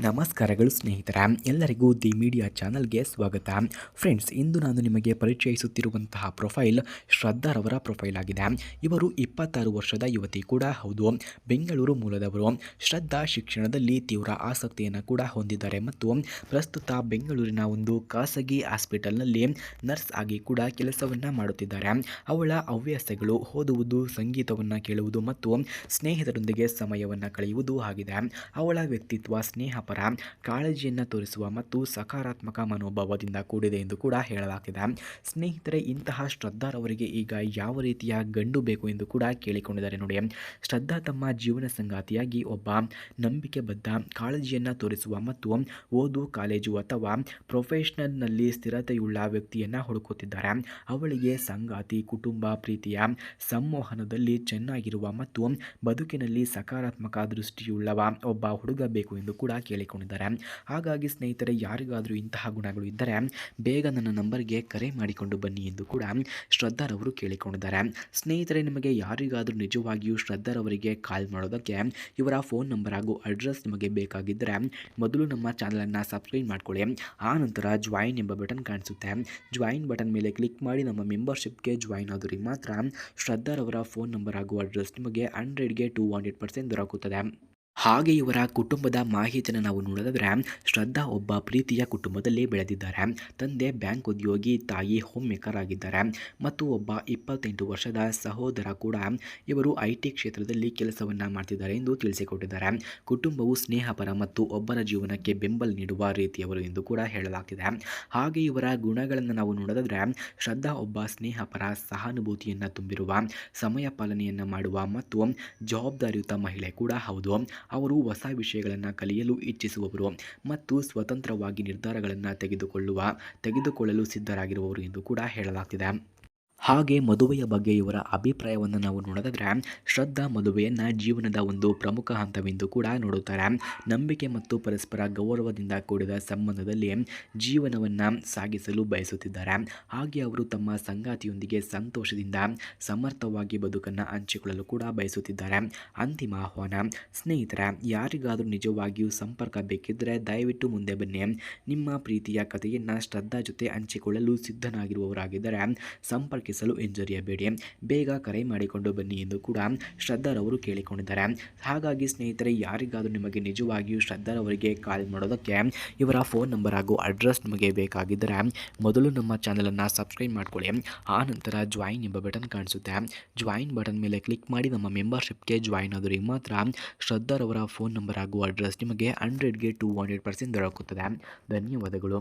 ನಮಸ್ಕಾರಗಳು ಸ್ನೇಹಿತರ, ಎಲ್ಲರಿಗೂ ದಿ ಮೀಡಿಯಾ ಚಾನಲ್ಗೆ ಸ್ವಾಗತ. ಫ್ರೆಂಡ್ಸ್, ಇಂದು ನಾನು ನಿಮಗೆ ಪರಿಚಯಿಸುತ್ತಿರುವಂತಹ ಪ್ರೊಫೈಲ್ ಶ್ರದ್ಧಾರವರ ಪ್ರೊಫೈಲ್ ಆಗಿದೆ. ಇವರು ಇಪ್ಪತ್ತಾರು ವರ್ಷದ ಯುವತಿ ಕೂಡ ಹೌದು. ಬೆಂಗಳೂರು ಮೂಲದವರು. ಶ್ರದ್ಧಾ ಶಿಕ್ಷಣದಲ್ಲಿ ತೀವ್ರ ಆಸಕ್ತಿಯನ್ನು ಕೂಡ ಹೊಂದಿದ್ದಾರೆ ಮತ್ತು ಪ್ರಸ್ತುತ ಬೆಂಗಳೂರಿನ ಒಂದು ಖಾಸಗಿ ಹಾಸ್ಪಿಟಲ್ನಲ್ಲಿ ನರ್ಸ್ ಆಗಿ ಕೂಡ ಕೆಲಸವನ್ನು ಮಾಡುತ್ತಿದ್ದಾರೆ. ಅವಳ ಹವ್ಯಾಸಗಳು ಓದುವುದು, ಸಂಗೀತವನ್ನು ಕೇಳುವುದು ಮತ್ತು ಸ್ನೇಹಿತರೊಂದಿಗೆ ಸಮಯವನ್ನು ಕಳೆಯುವುದು ಆಗಿದೆ. ಅವಳ ವ್ಯಕ್ತಿತ್ವ ಸ್ನೇಹಪರ ಕಾಳಜಿಯನ್ನು ತೋರಿಸುವ ಮತ್ತು ಸಕಾರಾತ್ಮಕ ಮನೋಭಾವದಿಂದ ಕೂಡಿದೆ ಎಂದು ಕೂಡ ಹೇಳಲಾಗಿದೆ ಸ್ನೇಹಿತರೆ, ಇಂತಹ ಶ್ರದ್ಧಾರವರಿಗೆ ಈಗ ಯಾವ ರೀತಿಯ ಗಂಡು ಬೇಕು ಎಂದು ಕೂಡ ಕೇಳಿಕೊಂಡಿದ್ದಾರೆ ನೋಡಿ. ಶ್ರದ್ಧಾ ತಮ್ಮ ಜೀವನ ಸಂಗಾತಿಯಾಗಿ ಒಬ್ಬ ನಂಬಿಕೆ ಬದ್ಧ ಕಾಳಜಿಯನ್ನು ತೋರಿಸುವ ಮತ್ತು ಓದು, ಕಾಲೇಜು ಅಥವಾ ಪ್ರೊಫೆಷನಲ್ನಲ್ಲಿ ಸ್ಥಿರತೆಯುಳ್ಳ ವ್ಯಕ್ತಿಯನ್ನು ಹುಡುಕುತ್ತಿದ್ದಾರೆ. ಅವಳಿಗೆ ಸಂಗಾತಿ, ಕುಟುಂಬ ಪ್ರೀತಿಯ ಸಂಮೋಹನದಲ್ಲಿ ಚೆನ್ನಾಗಿರುವ ಮತ್ತು ಬದುಕಿನಲ್ಲಿ ಸಕಾರಾತ್ಮಕ ದೃಷ್ಟಿಯುಳ್ಳವ ಒಬ್ಬ ಹುಡುಗ ಬೇಕು ಎಂದು ಕೂಡ ಕೇಳಿಕೊಂಡಿದ್ದಾರೆ ಹಾಗಾಗಿ ಸ್ನೇಹಿತರೆ, ಯಾರಿಗಾದರೂ ಇಂತಹ ಗುಣಗಳು ಇದ್ದರೆ ಬೇಗ ನನ್ನ ನಂಬರ್ಗೆ ಕರೆ ಮಾಡಿಕೊಂಡು ಬನ್ನಿ ಎಂದು ಕೂಡ ಶ್ರದ್ಧಾರವರು ಕೇಳಿಕೊಂಡಿದ್ದಾರೆ. ಸ್ನೇಹಿತರೆ, ನಿಮಗೆ ಯಾರಿಗಾದರೂ ನಿಜವಾಗಿಯೂ ಶ್ರದ್ಧಾರವರಿಗೆ ಕಾಲ್ ಮಾಡೋದಕ್ಕೆ ಇವರ ಫೋನ್ ನಂಬರ್ ಹಾಗೂ ಅಡ್ರೆಸ್ ನಿಮಗೆ ಬೇಕಾಗಿದ್ದರೆ ಮೊದಲು ನಮ್ಮ ಚಾನಲನ್ನು ಸಬ್ಸ್ಕ್ರೈಬ್ ಮಾಡಿಕೊಳ್ಳಿ. ಆ ನಂತರ ಜಾಯಿನ್ ಎಂಬ ಬಟನ್ ಕಾಣಿಸುತ್ತೆ. ಜಾಯಿನ್ ಬಟನ್ ಮೇಲೆ ಕ್ಲಿಕ್ ಮಾಡಿ ನಮ್ಮ ಮೆಂಬರ್ಶಿಪ್ಗೆ ಜಾಯಿನ್ ಆದವರಿಗೆ ಮಾತ್ರ ಶ್ರದ್ಧಾರವರ ಫೋನ್ ನಂಬರ್ ಹಾಗೂ ಅಡ್ರೆಸ್ ನಿಮಗೆ ಹಂಡ್ರೆಡ್ಗೆ ಟು ಹಂಡ್ರೆಡ್ ಪರ್ಸೆಂಟ್ ದೊರಕುತ್ತದೆ. ಹಾಗೆ ಇವರ ಕುಟುಂಬದ ಮಾಹಿತಿಯನ್ನು ನಾವು ನೋಡೋದಾದರೆ ಶ್ರದ್ಧಾ ಒಬ್ಬ ಪ್ರೀತಿಯ ಕುಟುಂಬದಲ್ಲಿ ಬೆಳೆದಿದ್ದಾರೆ. ತಂದೆ, ಬ್ಯಾಂಕ್ ಉದ್ಯೋಗಿ, ತಾಯಿ ಹೋಮ್ ಮೇಕರ್ ಆಗಿದ್ದಾರೆ. ಮತ್ತು ಒಬ್ಬ ಇಪ್ಪತ್ತೆಂಟು ವರ್ಷದ ಸಹೋದರ ಕೂಡ ಇವರು ಐ ಕ್ಷೇತ್ರದಲ್ಲಿ ಕೆಲಸವನ್ನು ಮಾಡ್ತಿದ್ದಾರೆ ಎಂದು ತಿಳಿಸಿಕೊಟ್ಟಿದ್ದಾರೆ. ಕುಟುಂಬವು ಸ್ನೇಹಪರ ಮತ್ತು ಒಬ್ಬರ ಜೀವನಕ್ಕೆ ಬೆಂಬಲ ನೀಡುವ ರೀತಿಯವರು ಎಂದು ಕೂಡ ಹೇಳಲಾಗಿದೆ. ಹಾಗೆ ಇವರ ಗುಣಗಳನ್ನು ನಾವು ನೋಡೋದಾದರೆ ಶ್ರದ್ಧಾ ಒಬ್ಬ ಸ್ನೇಹಪರ ಸಹಾನುಭೂತಿಯನ್ನು ತುಂಬಿರುವ, ಸಮಯ ಪಾಲನೆಯನ್ನು ಮಾಡುವ ಮತ್ತು ಜವಾಬ್ದಾರಿಯುತ ಮಹಿಳೆ ಕೂಡ ಹೌದು. ಅವರು ಹೊಸ ವಿಷಯಗಳನ್ನು ಕಲಿಯಲು ಇಚ್ಛಿಸುವವರು ಮತ್ತು ಸ್ವತಂತ್ರವಾಗಿ ನಿರ್ಧಾರಗಳನ್ನು ತೆಗೆದುಕೊಳ್ಳುವ ತೆಗೆದುಕೊಳ್ಳಲು ಸಿದ್ಧರಾಗಿರುವವರು ಎಂದು ಕೂಡ ಹೇಳಲಾಗ್ತಿದೆ. ಹಾಗೆ ಮದುವೆಯ ಬಗ್ಗೆ ಇವರ ಅಭಿಪ್ರಾಯವನ್ನು ನಾವು ನೋಡೋದಾದರೆ ಶ್ರದ್ಧಾ ಮದುವೆಯನ್ನು ಜೀವನದ ಒಂದು ಪ್ರಮುಖ ಹಂತವೆಂದು ಕೂಡ ನೋಡುತ್ತಾರೆ. ನಂಬಿಕೆ ಮತ್ತು ಪರಸ್ಪರ ಗೌರವದಿಂದ ಕೂಡಿದ ಸಂಬಂಧದಲ್ಲಿ ಜೀವನವನ್ನು ಸಾಗಿಸಲು ಬಯಸುತ್ತಿದ್ದಾರೆ. ಹಾಗೆ ಅವರು ತಮ್ಮ ಸಂಗಾತಿಯೊಂದಿಗೆ ಸಂತೋಷದಿಂದ ಸಮರ್ಥವಾಗಿ ಬದುಕನ್ನು ಹಂಚಿಕೊಳ್ಳಲು ಕೂಡ ಬಯಸುತ್ತಿದ್ದಾರೆ. ಅಂತಿಮ ಆಹ್ವಾನ, ಸ್ನೇಹಿತರ, ಯಾರಿಗಾದರೂ ನಿಜವಾಗಿಯೂ ಸಂಪರ್ಕ ಬೇಕಿದ್ದರೆ ದಯವಿಟ್ಟು ಮುಂದೆ ಬನ್ನಿ. ನಿಮ್ಮ ಪ್ರೀತಿಯ ಕಥೆಯನ್ನು ಶ್ರದ್ಧಾ ಜೊತೆ ಹಂಚಿಕೊಳ್ಳಲು ಸಿದ್ಧನಾಗಿರುವವರಾಗಿದ್ದರೆ ಸಂಪರ್ಕಿಸಲು ಹಿಂಜರಿಯಬೇಡಿ. ಬೇಗ ಕರೆ ಮಾಡಿಕೊಂಡು ಬನ್ನಿ ಎಂದು ಕೂಡ ಶ್ರದ್ಧಾರವರು ಕೇಳಿಕೊಂಡಿದ್ದಾರೆ. ಹಾಗಾಗಿ ಸ್ನೇಹಿತರೆ, ಯಾರಿಗಾದರೂ ನಿಮಗೆ ನಿಜವಾಗಿಯೂ ಶ್ರದ್ಧಾರವರಿಗೆ ಕಾಲ್ ಮಾಡೋದಕ್ಕೆ ಇವರ ಫೋನ್ ನಂಬರ್ ಹಾಗೂ ಅಡ್ರೆಸ್ ನಿಮಗೆ ಬೇಕಾಗಿದ್ದರೆ ಮೊದಲು ನಮ್ಮ ಚಾನಲನ್ನು ಸಬ್ಸ್ಕ್ರೈಬ್ ಮಾಡ್ಕೊಳ್ಳಿ. ಆ ನಂತರ ಜಾಯಿನ್ ಎಂಬ ಬಟನ್ ಕಾಣಿಸುತ್ತೆ. ಜಾಯಿನ್ ಬಟನ್ ಮೇಲೆ ಕ್ಲಿಕ್ ಮಾಡಿ ನಮ್ಮ ಮೆಂಬರ್ಶಿಪ್ಗೆ ಜಾಯಿನ್ ಆದರೆ ಮಾತ್ರ ಶ್ರದ್ಧಾರವರ ಫೋನ್ ನಂಬರ್ ಹಾಗೂ ಅಡ್ರೆಸ್ ನಿಮಗೆ ಹಂಡ್ರೆಡ್ಗೆ ಟು ಹಂಡ್ರೆಡ್ ಪರ್ಸೆಂಟ್ ದೊರಕುತ್ತದೆ. ಧನ್ಯವಾದಗಳು.